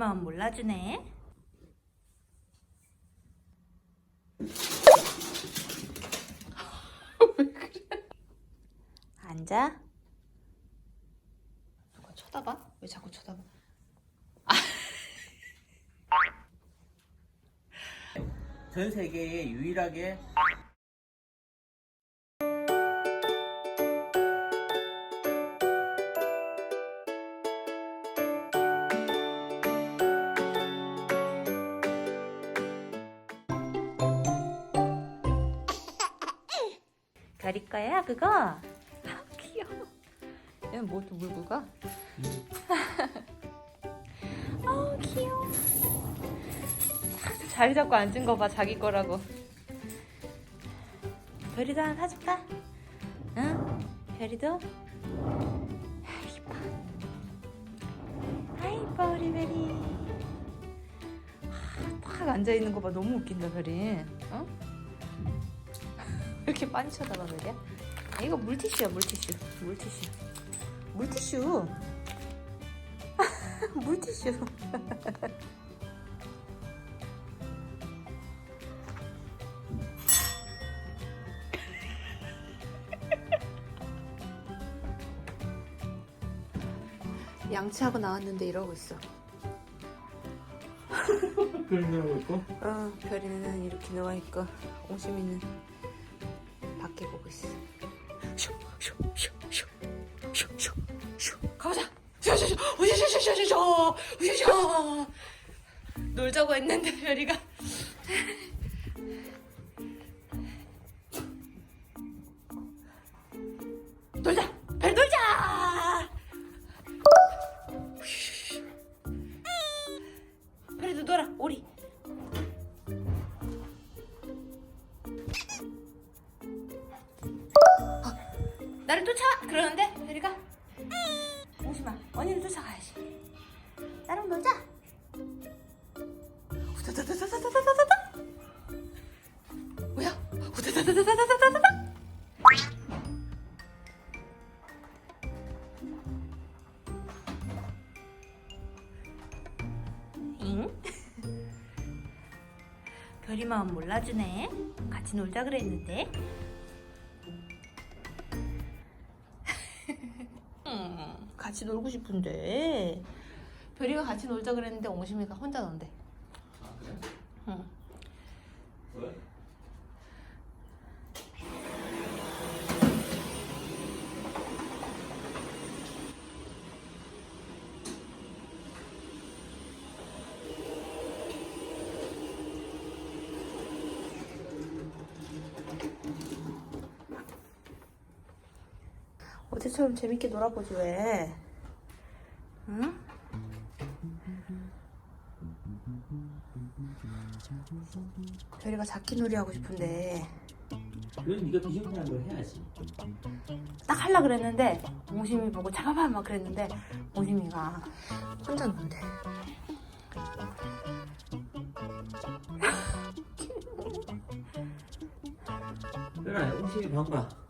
마음 몰라주네. 앉아. 누가 쳐다봐? 왜 자꾸 쳐다봐? 전 세계에 유일하게 거야 그거? 아 귀여워. 얘는 뭐 또 물고 가? 아 귀여워. 자리 잡고 앉은 거 봐 자기 거라고. 별이도 하나 사줄까? 응? 별이도? 아, 이뻐. 아이 이뻐 우리 별이. 아, 딱 앉아 있는 거 봐 너무 웃긴다 별이. 어? 왜 이렇게 빤히 쳐다봐 그래? 아, 이거 물티슈야 물티슈. 물티슈. 물티슈. 물티슈. 양치하고 나왔는데 이러고 있어. 그런 거 있고? 어, 별이는 이렇게 누워있고 옹심이는 이렇게 보고 있어. 슉, 슉, 슉, 슉, 슉, 슉, 가보자. 슉, 슉, 슉, 우슈, 슉, 슉, 슉, 놀자고 했는데 별이가 잉? 별이 마음 몰라주네. 같이 놀자 그랬는데. 음, 같이 놀고 싶은데. 별이가 같이 놀자 그랬는데 옹심이가 혼자 논대 어제처럼 재밌게 놀아보지 왜? 응? 별이가 잡기놀이 하고 싶은데. 그건 네가 비정상한 걸 해야지. 딱 하려 그랬는데 옹심이 보고 잡아봐 막 그랬는데 옹심이가 혼자 논대. 그래 홍식이 방가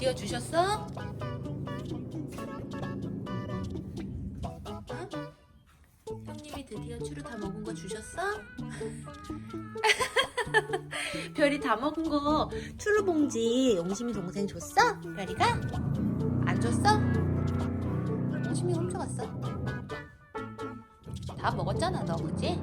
드디어 주셨어? 응? 형님이 드디어 추루 다 먹은 거 주셨어? 별이 다 먹은 거 추루 봉지 옹심이 동생 줬어? 별이가? 안 줬어? 옹심이 훔쳐갔어 다 먹었잖아 너 그지?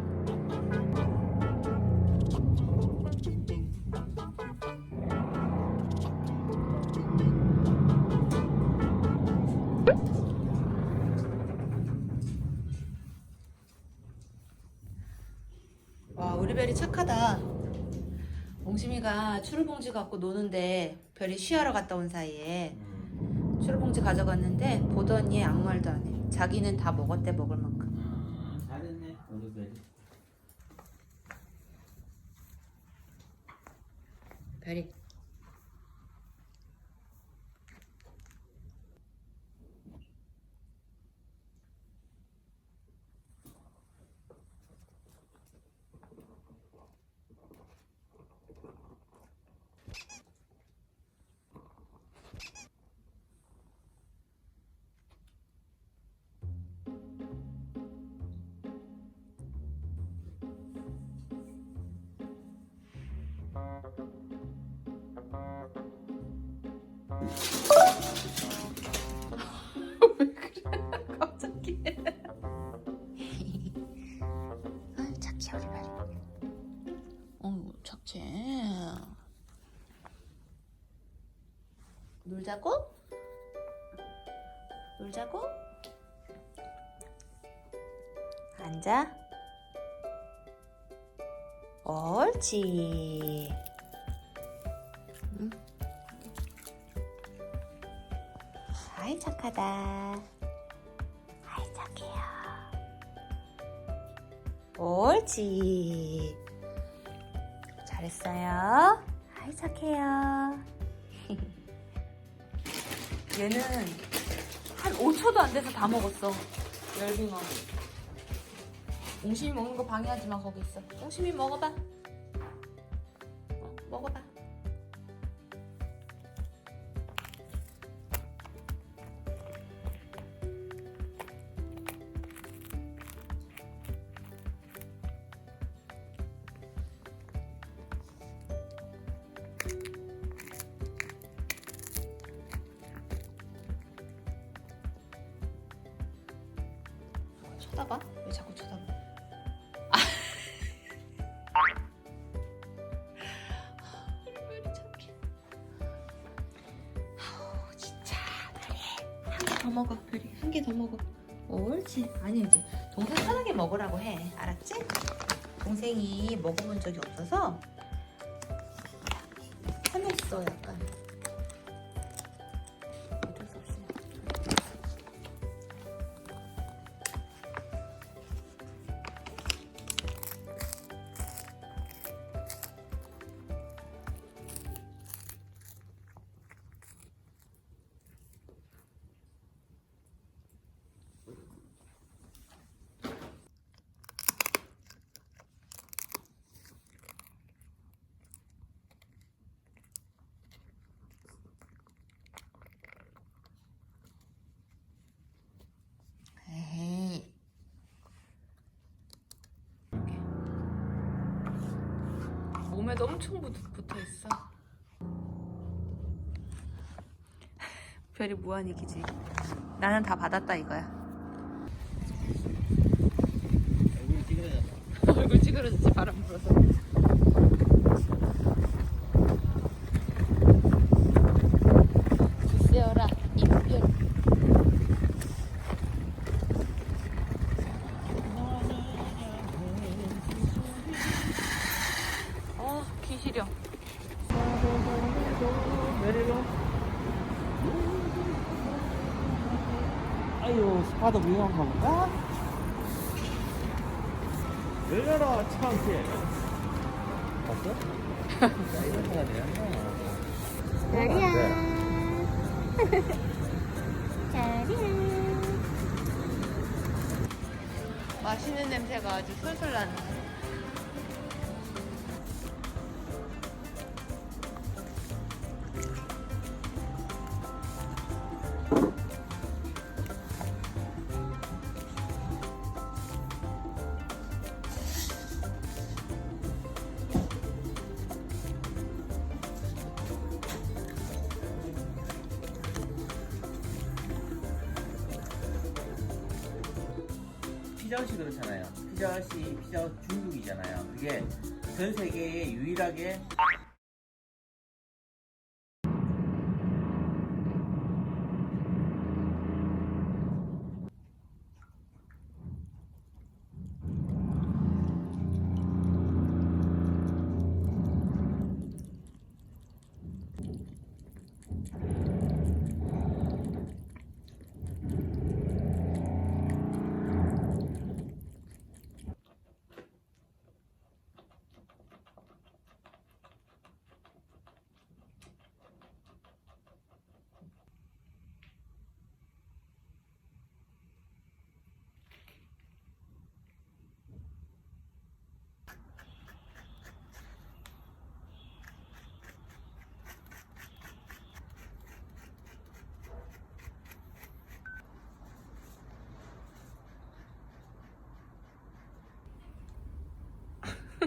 추루봉지 갖고 노는데 별이 쉬하러 갔다 온 사이에 음. 추루봉지 가져갔는데 보더니 아무 말도 안 해. 자기는 다 먹었대 먹을 만큼. 아, 잘했네 우리 별이 별이. 우리 별이. 어우 착해. 놀자고? 놀자고? 앉아. 옳지. 응. 아이 착하다. 옳지. 잘했어요. 아이 착해요. 얘는 한 5초도 안 돼서 다 먹었어. 열빙어. 옹심이 먹는 거 방해하지 마 거기 있어. 옹심이 먹어봐. 어, 먹어봐. 쳐다봐? 왜 자꾸 쳐다봐? 먹어 별이 한개 더 먹어. 옳지. 아니 이제 동생 편하게 먹으라고 해. 알았지? 동생이 먹어본 적이 없어서 화냈어 약간 몸에도 엄청 붙, 붙어 있어. 별이 무한 얘기지. 나는 다 받았다 이거야. 얼굴 찌그러졌지 바람 불어서. 주세요라 이별. 어, 귀 시려. 내리로 스파도 위험한가 보다 열려라 참새 봤어? 자 이런 거가 되었나 별이야. 별이야. 맛있는 냄새가 아주 솔솔 나네. 피자헛이 그렇잖아요. 피자헛이 피자헛 중국이잖아요. 그게 전 세계에 유일하게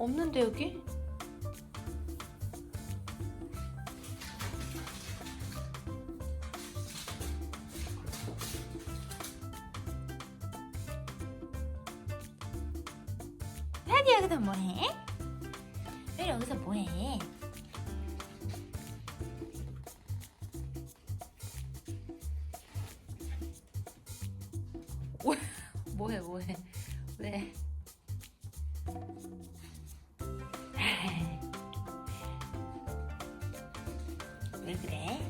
없는데 여기? 여기서 뭐해? Today.